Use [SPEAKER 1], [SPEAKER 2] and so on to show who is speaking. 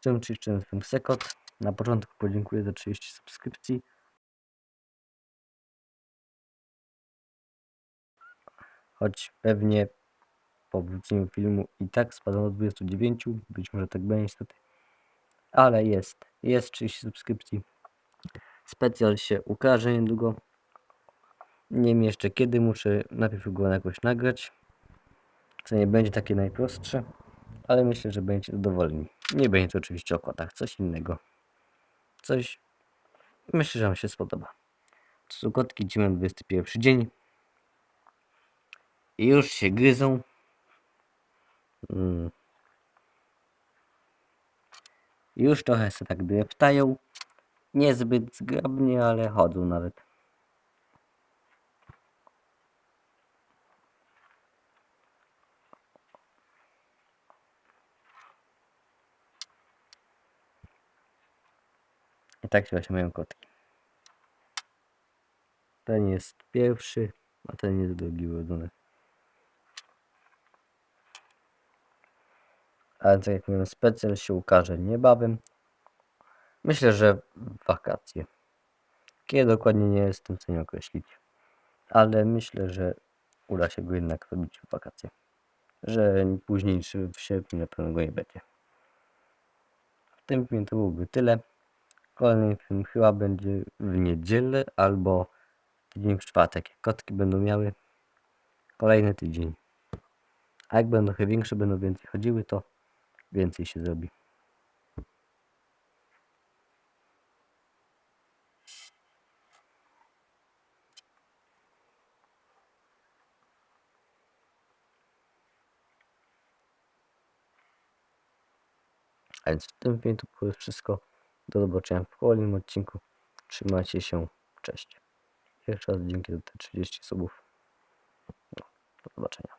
[SPEAKER 1] W tym 34 sekund. Na początku podziękuję za 30 subskrypcji. Choć pewnie po wróceniu filmu i tak spadło do 29, być może tak będzie niestety. Ale jest, jest 30 subskrypcji. Specjal się ukaże niedługo. Nie wiem jeszcze kiedy, muszę najpierw go jakoś nagrać. Co nie będzie takie najprostsze, ale myślę, że będziecie zadowoleni. Nie będzie to oczywiście o kotach, coś innego. Coś, myślę, że Wam się spodoba. To są kotki, dzisiaj mam 21 dzień. I już się gryzą. Mm. Już trochę się tak dreptają. Niezbyt zgrabnie, ale chodzą nawet. I tak się właśnie mają kotki. Ten jest pierwszy, a ten jest drugi urodzony. Ale tak jak mówiłem, specjal się ukaże niebawem. Myślę, że wakacje. Kiedy dokładnie nie jestem w stanie określić. Ale myślę, że uda się go jednak robić w wakacje. Że później w sierpniu na pewno go nie będzie. W tym filmie to byłoby tyle. Kolejny film chyba będzie w niedzielę albo tydzień w czwartek. Kotki będą miały kolejny tydzień. A jak będą trochę większe, będą więcej chodziły, to więcej się zrobi. A więc w tym filmie to było wszystko. Do zobaczenia w kolejnym odcinku. Trzymajcie się. Cześć. Jeszcze raz dzięki za te 30 subów. No, do zobaczenia.